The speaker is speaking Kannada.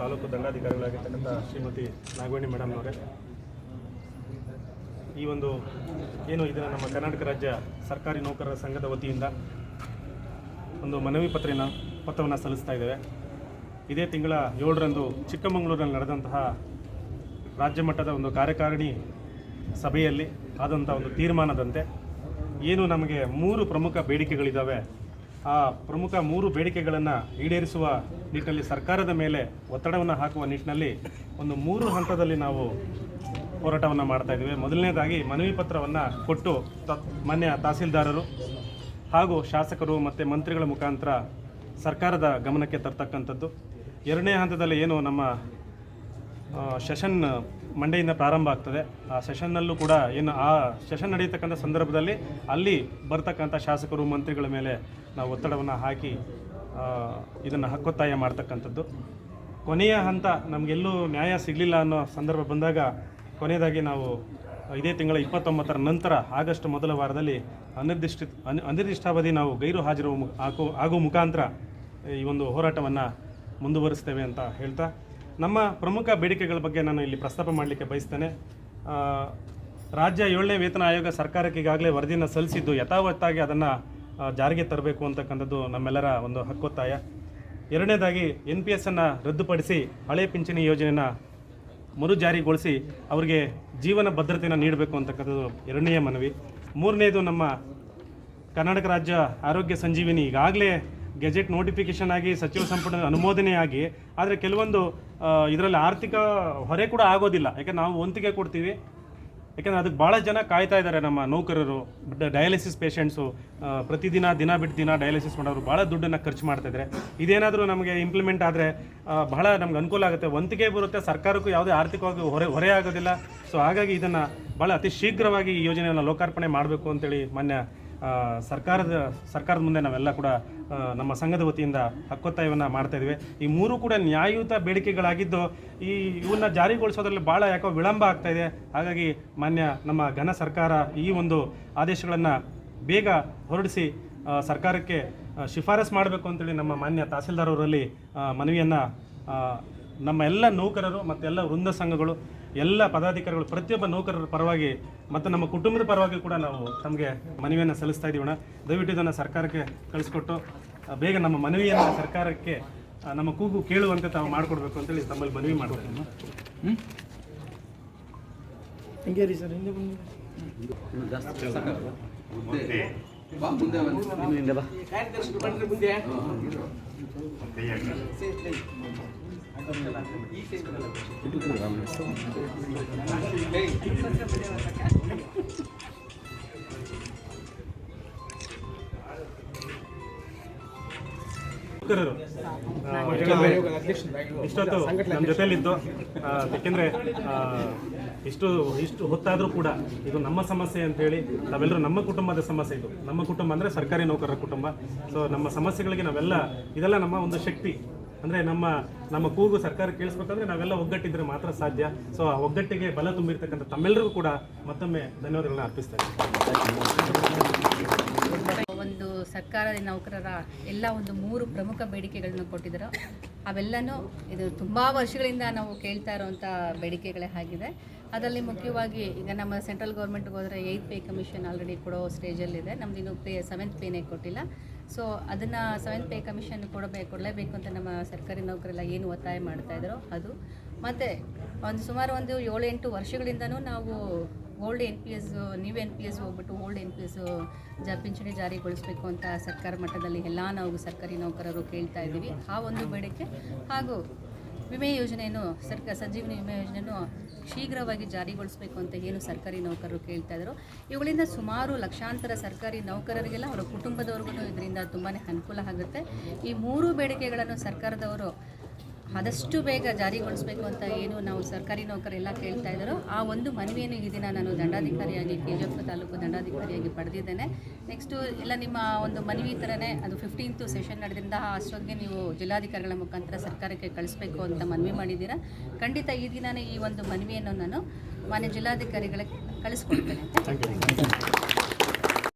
ತಾಲೂಕು ದಂಡಾಧಿಕಾರಿಗಳಾಗಿರ್ತಕ್ಕಂಥ ಶ್ರೀಮತಿ ನಾಗವೇಣಿ ಮೇಡಮ್ನವರೇ ಈ ಒಂದು ಏನು ಇದನ್ನು ನಮ್ಮ ಕರ್ನಾಟಕ ರಾಜ್ಯ ಸರ್ಕಾರಿ ನೌಕರರ ಸಂಘದ ವತಿಯಿಂದ ಒಂದು ಮನವಿ ಪತ್ರಿನ ಪತ್ರವನ್ನು ಸಲ್ಲಿಸ್ತಾ ಇದ್ದೇವೆ. ಇದೇ ತಿಂಗಳ ಏಳರಂದು ಚಿಕ್ಕಮಗಳೂರಿನಲ್ಲಿ ನಡೆದಂತಹ ರಾಜ್ಯ ಮಟ್ಟದ ಒಂದು ಕಾರ್ಯಕಾರಿಣಿ ಸಭೆಯಲ್ಲಿ ಆದಂಥ ಒಂದು ತೀರ್ಮಾನದಂತೆ, ಏನು ನಮಗೆ ಮೂರು ಪ್ರಮುಖ ಬೇಡಿಕೆಗಳಿದ್ದಾವೆ ಆ ಪ್ರಮುಖ ಮೂರು ಬೇಡಿಕೆಗಳನ್ನು ಈಡೇರಿಸುವ ನಿಟ್ಟಿನಲ್ಲಿ ಸರ್ಕಾರದ ಮೇಲೆ ಒತ್ತಡವನ್ನು ಹಾಕುವ ನಿಟ್ಟಿನಲ್ಲಿ ಒಂದು ಮೂರು ಹಂತದಲ್ಲಿ ನಾವು ಹೋರಾಟವನ್ನು ಮಾಡ್ತಾ ಇದ್ದೀವಿ. ಮೊದಲನೇದಾಗಿ ಮನವಿ ಪತ್ರವನ್ನು ಕೊಟ್ಟು ಮಾನ್ಯ ತಹಸೀಲ್ದಾರರು ಹಾಗೂ ಶಾಸಕರು ಮತ್ತು ಮಂತ್ರಿಗಳ ಮುಖಾಂತರ ಸರ್ಕಾರದ ಗಮನಕ್ಕೆ ತರ್ತಕ್ಕಂಥದ್ದು. ಎರಡನೇ ಹಂತದಲ್ಲಿ ಏನು ನಮ್ಮ ಸೆಷನ್ ಮಂಡೆಯಿಂದ ಪ್ರಾರಂಭ ಆಗ್ತದೆ. ಆ ಸೆಷನ್ನಲ್ಲೂ ಕೂಡ ಏನು ಆ ಸೆಷನ್ ನಡೆಯತಕ್ಕಂಥ ಸಂದರ್ಭದಲ್ಲಿ ಅಲ್ಲಿ ಬರ್ತಕ್ಕಂಥ ಶಾಸಕರು, ಮಂತ್ರಿಗಳ ಮೇಲೆ ನಾವು ಒತ್ತಡವನ್ನು ಹಾಕಿ ಇದನ್ನು ಹಕ್ಕೊತ್ತಾಯ ಮಾಡ್ತಕ್ಕಂಥದ್ದು. ಕೊನೆಯ ಹಂತ ನಮಗೆಲ್ಲೂ ನ್ಯಾಯ ಸಿಗಲಿಲ್ಲ ಅನ್ನೋ ಸಂದರ್ಭ ಬಂದಾಗ ಕೊನೆಯದಾಗಿ ನಾವು ಇದೇ ತಿಂಗಳ ಇಪ್ಪತ್ತೊಂಬತ್ತರ ನಂತರ ಆಗಸ್ಟ್ ಮೊದಲ ವಾರದಲ್ಲಿ ಅನಿರ್ದಿಷ್ಟ, ಅನ್- ಅನಿರ್ದಿಷ್ಟಾವಧಿ ನಾವು ಗೈರು ಹಾಜರು ಆಗೋ ಆಗೋ ಮುಖಾಂತರ ಈ ಒಂದು ಹೋರಾಟವನ್ನು ಮುಂದುವರಿಸ್ತೇವೆ ಅಂತ ಹೇಳ್ತಾ ನಮ್ಮ ಪ್ರಮುಖ ಬೇಡಿಕೆಗಳ ಬಗ್ಗೆ ನಾನು ಇಲ್ಲಿ ಪ್ರಸ್ತಾಪ ಮಾಡಲಿಕ್ಕೆ ಬಯಸ್ತೇನೆ. ರಾಜ್ಯ ಏಳನೇ ವೇತನ ಆಯೋಗ ಸರ್ಕಾರಕ್ಕೆ ಈಗಾಗಲೇ ವರದಿಯನ್ನು ಸಲ್ಲಿಸಿದ್ದು ಯಥಾವತ್ತಾಗಿ ಅದನ್ನು ಜಾರಿಗೆ ತರಬೇಕು ಅಂತಕ್ಕಂಥದ್ದು ನಮ್ಮೆಲ್ಲರ ಒಂದು ಹಕ್ಕೊತ್ತಾಯ. ಎರಡನೇದಾಗಿ ಎನ್ ಪಿ ಎಸ್ಸನ್ನು ರದ್ದುಪಡಿಸಿ ಹಳೆ ಪಿಂಚಣಿ ಯೋಜನೆಯನ್ನು ಮರು ಜಾರಿಗೊಳಿಸಿ ಅವರಿಗೆ ಜೀವನ ಭದ್ರತೆಯನ್ನು ನೀಡಬೇಕು ಅಂತಕ್ಕಂಥದ್ದು ಎರಡನೆಯ ಮನವಿ. ಮೂರನೇದು ನಮ್ಮ ಕರ್ನಾಟಕ ರಾಜ್ಯ ಆರೋಗ್ಯ ಸಂಜೀವಿನಿ ಈಗಾಗಲೇ ಗೆಜೆಟ್ ನೋಟಿಫಿಕೇಶನ್ ಆಗಿ ಸಚಿವ ಸಂಪುಟದ ಅನುಮೋದನೆ ಆಗಿ, ಆದರೆ ಕೆಲವೊಂದು ಇದರಲ್ಲಿ ಆರ್ಥಿಕ ಹೊರೆ ಕೂಡ ಆಗೋದಿಲ್ಲ. ಯಾಕಂದ್ರೆ ನಾವು ವಂತಿಗೆ ಕೊಡ್ತೀವಿ. ಯಾಕಂದ್ರೆ ಅದಕ್ಕೆ ಭಾಳ ಜನ ಕಾಯ್ತಾ ಇದ್ದಾರೆ ನಮ್ಮ ನೌಕರರು, ಡಯಾಲಿಸಿಸ್ ಪೇಷಂಟ್ಸು ಪ್ರತಿದಿನ, ದಿನ ಬಿಟ್ಟು ದಿನ ಡಯಾಲಿಸಿಸ್ ಮಾಡೋರು ಭಾಳ ದುಡ್ಡನ್ನು ಖರ್ಚು ಮಾಡ್ತಾ ಇದ್ದಾರೆ. ಇದೇನಾದರೂ ನಮಗೆ ಇಂಪ್ಲಿಮೆಂಟ್ ಆದರೆ ಬಹಳ ನಮ್ಗೆ ಅನುಕೂಲ ಆಗುತ್ತೆ. ವಂತಿಗೆ ಬರುತ್ತೆ, ಸರ್ಕಾರಕ್ಕೂ ಯಾವುದೇ ಆರ್ಥಿಕವಾಗಿ ಹೊರೆ ಹೊರೆ ಆಗೋದಿಲ್ಲ. ಸೊ ಹಾಗಾಗಿ ಇದನ್ನು ಭಾಳ ಅತಿ ಶೀಘ್ರವಾಗಿ ಈ ಯೋಜನೆಯನ್ನು ಲೋಕಾರ್ಪಣೆ ಮಾಡಬೇಕು ಅಂತೇಳಿ ಮಾನ್ಯ ಸರ್ಕಾರದ ಸರ್ಕಾರದ ಮುಂದೆ ನಾವೆಲ್ಲ ಕೂಡ ನಮ್ಮ ಸಂಘದ ವತಿಯಿಂದ ಹಕ್ಕೊತ್ತಾಯವನ್ನು ಮಾಡ್ತಾ ಇದ್ದೀವಿ ಈ ಮೂರು ಕೂಡ ನ್ಯಾಯಯುತ ಬೇಡಿಕೆಗಳಾಗಿದ್ದು, ಈ ಇವನ್ನ ಜಾರಿಗೊಳಿಸೋದ್ರಲ್ಲಿ ಭಾಳ ಯಾಕೋ ವಿಳಂಬ ಆಗ್ತಾ ಇದೆ. ಹಾಗಾಗಿ ಮಾನ್ಯ ನಮ್ಮ ಘನ ಸರ್ಕಾರ ಈ ಒಂದು ಆದೇಶಗಳನ್ನು ಬೇಗ ಹೊರಡಿಸಿ ಸರ್ಕಾರಕ್ಕೆ ಶಿಫಾರಸ್ ಮಾಡಬೇಕು ಅಂತೇಳಿ ನಮ್ಮ ಮಾನ್ಯ ತಹಸೀಲ್ದಾರ್ ಅವರಲ್ಲಿ ಮನವಿಯನ್ನು ನಮ್ಮ ಎಲ್ಲ ನೌಕರರು ಮತ್ತು ಎಲ್ಲ ವೃಂದ ಸಂಘಗಳು ಎಲ್ಲ ಪದಾಧಿಕಾರಿಗಳು ಪ್ರತಿಯೊಬ್ಬ ನೌಕರರ ಪರವಾಗಿ ಮತ್ತು ನಮ್ಮ ಕುಟುಂಬದ ಪರವಾಗಿ ಕೂಡ ನಾವು ತಮಗೆ ಮನವಿಯನ್ನು ಸಲ್ಲಿಸ್ತಾ ಇದ್ದೀವಿ ದಯವಿಟ್ಟು ಇದನ್ನು ಸರ್ಕಾರಕ್ಕೆ ಕಳಿಸ್ಕೊಟ್ಟು ಬೇಗ ನಮ್ಮ ಮನವಿಯನ್ನು ಸರ್ಕಾರಕ್ಕೆ ನಮ್ಮ ಕೂಗು ಕೇಳುವಂತೆ ತಾವು ಮಾಡಿಕೊಡ್ಬೇಕು ಅಂತೇಳಿ ತಮ್ಮಲ್ಲಿ ಮನವಿ ಮಾಡ್ತೀನಿ ಹಿಂಗೆ ಇಷ್ಟೊತ್ತು ನಮ್ಮ ಜೊತೆಯಲ್ಲಿದ್ದು ಯಾಕೆಂದರೆ ಇಷ್ಟು ಇಷ್ಟು ಹೊತ್ತಾದರೂ ಕೂಡ ಇದು ನಮ್ಮ ಸಮಸ್ಯೆ ಅಂತೇಳಿ ನಾವೆಲ್ಲರೂ ನಮ್ಮ ಕುಟುಂಬದ ಸಮಸ್ಯೆ ಇದು. ನಮ್ಮ ಕುಟುಂಬ ಅಂದರೆ ಸರ್ಕಾರಿ ನೌಕರರ ಕುಟುಂಬ. ಸೊ ನಮ್ಮ ಸಮಸ್ಯೆಗಳಿಗೆ ನಾವೆಲ್ಲ, ಇದೆಲ್ಲ ನಮ್ಮ ಒಂದು ಶಕ್ತಿ. ಅಂದರೆ ನಮ್ಮ ನಮ್ಮ ಕೂಗು ಸರ್ಕಾರ ಕೇಳಿಸ್ಬೇಕಂದ್ರೆ ನಾವೆಲ್ಲ ಒಗ್ಗಟ್ಟಿದ್ರೆ ಮಾತ್ರ ಸಾಧ್ಯ. ಸೊ ಆ ಒಗ್ಗಟ್ಟಿಗೆ ಬಲ ತುಂಬಿರ್ತಕ್ಕಂಥ ತಮ್ಮೆಲ್ಲರಿಗೂ ಕೂಡ ಮತ್ತೊಮ್ಮೆ ಧನ್ಯವಾದಗಳನ್ನ ಅರ್ಪಿಸ್ತೇನೆ. ಒಂದು ಸರ್ಕಾರದ ನೌಕರರ ಎಲ್ಲ ಒಂದು ಮೂರು ಪ್ರಮುಖ ಬೇಡಿಕೆಗಳನ್ನು ಕೊಟ್ಟಿದ್ದಾರೆ ಅವೆಲ್ಲನೂ ಇದು ತುಂಬ ವರ್ಷಗಳಿಂದ ನಾವು ಕೇಳ್ತಾ ಇರೋವಂಥ ಬೇಡಿಕೆಗಳೇ ಆಗಿದೆ. ಅದರಲ್ಲಿ ಮುಖ್ಯವಾಗಿ ಈಗ ನಮ್ಮ ಸೆಂಟ್ರಲ್ ಗೌರ್ಮೆಂಟ್ಗೆ ಹೋದರೆ ಏಯ್ತ್ ಪೇ ಕಮಿಷನ್ ಆಲ್ರೆಡಿ ಕೊಡೋ ಸ್ಟೇಜಲ್ಲಿದೆ ನಮ್ದು ಇನ್ನೂ ಪೇ ಸೆವೆಂತ್ ಪೇನೇ ಕೊಟ್ಟಿಲ್ಲ. ಸೊ ಅದನ್ನು ಸೆವೆಂತ್ ಪೇ ಕಮಿಷನ್ ಕೊಡಬೇಕು, ಕೊಡಲೇಬೇಕು ಅಂತ ನಮ್ಮ ಸರ್ಕಾರಿ ನೌಕರೆಲ್ಲ ಏನು ಒತ್ತಾಯ ಮಾಡ್ತಾ ಅದು. ಮತ್ತು ಒಂದು ಸುಮಾರು ಒಂದು ಏಳು, ಎಂಟು ವರ್ಷಗಳಿಂದನೂ ನಾವು old N P S new N P S ಹೋಗ್ಬಿಟ್ಟು ಓಲ್ಡ್ ಎನ್ ಪಿ ಎಸ್ ಜ ಪಿಂಚಣಿ ಜಾರಿಗೊಳಿಸಬೇಕು ಅಂತ ಸರ್ಕಾರ ಮಟ್ಟದಲ್ಲಿ ಎಲ್ಲ ನಾವು ಸರ್ಕಾರಿ ನೌಕರರು ಕೇಳ್ತಾ ಇದ್ದೀವಿ. ಆ ಒಂದು ಬೇಡಿಕೆ ಹಾಗೂ ವಿಮೆ ಯೋಜನೆಯನ್ನು ಸರ್ಕಾರ ಸಂಜೀವಿನಿ ವಿಮೆ ಯೋಜನೆಯನ್ನು ಶೀಘ್ರವಾಗಿ ಜಾರಿಗೊಳಿಸಬೇಕು ಅಂತ ಏನು ಸರ್ಕಾರಿ ನೌಕರರು ಕೇಳ್ತಾ ಇದ್ರು, ಇವುಗಳಿಂದ ಸುಮಾರು ಲಕ್ಷಾಂತರ ಸರ್ಕಾರಿ ನೌಕರರಿಗೆಲ್ಲ ಅವರ ಕುಟುಂಬದವ್ರಿಗೂ ಇದರಿಂದ ತುಂಬಾ ಅನುಕೂಲ ಆಗುತ್ತೆ. ಈ ಮೂರು ಬೇಡಿಕೆಗಳನ್ನು ಸರ್ಕಾರದವರು ಆದಷ್ಟು ಬೇಗ ಜಾರಿಗೊಳಿಸಬೇಕು ಅಂತ ಏನು ನಾವು ಸರ್ಕಾರಿ ನೌಕರೆಲ್ಲ ಕೇಳ್ತಾ ಇದ್ದಾರೋ. ಆ ಒಂದು ಮನವಿಯನ್ನು ಈ ದಿನ ನಾನು ದಂಡಾಧಿಕಾರಿಯಾಗಿ ಕೆ ಜಿ ಎಫ್ ತಾಲೂಕು ದಂಡಾಧಿಕಾರಿಯಾಗಿ ಪಡೆದಿದ್ದೇನೆ. ನೆಕ್ಸ್ಟು ಎಲ್ಲ ನಿಮ್ಮ ಒಂದು ಮನವಿ ಥರನೇ ಅದು ಫಿಫ್ಟೀನ್ತು ಸೆಷನ್ ನಡೆದ್ರಿಂದ ಅಷ್ಟೊತ್ತಿಗೆ ನೀವು ಜಿಲ್ಲಾಧಿಕಾರಿಗಳ ಮುಖಾಂತರ ಸರ್ಕಾರಕ್ಕೆ ಕಳಿಸ್ಬೇಕು ಅಂತ ಮನವಿ ಮಾಡಿದ್ದೀರಾ? ಖಂಡಿತ ಈ ದಿನನೇ ಈ ಒಂದು ಮನವಿಯನ್ನು ನಾನು ಮಾನ್ಯ ಜಿಲ್ಲಾಧಿಕಾರಿಗಳಿಗೆ ಕಳಿಸ್ಕೊಡ್ತೇನೆ.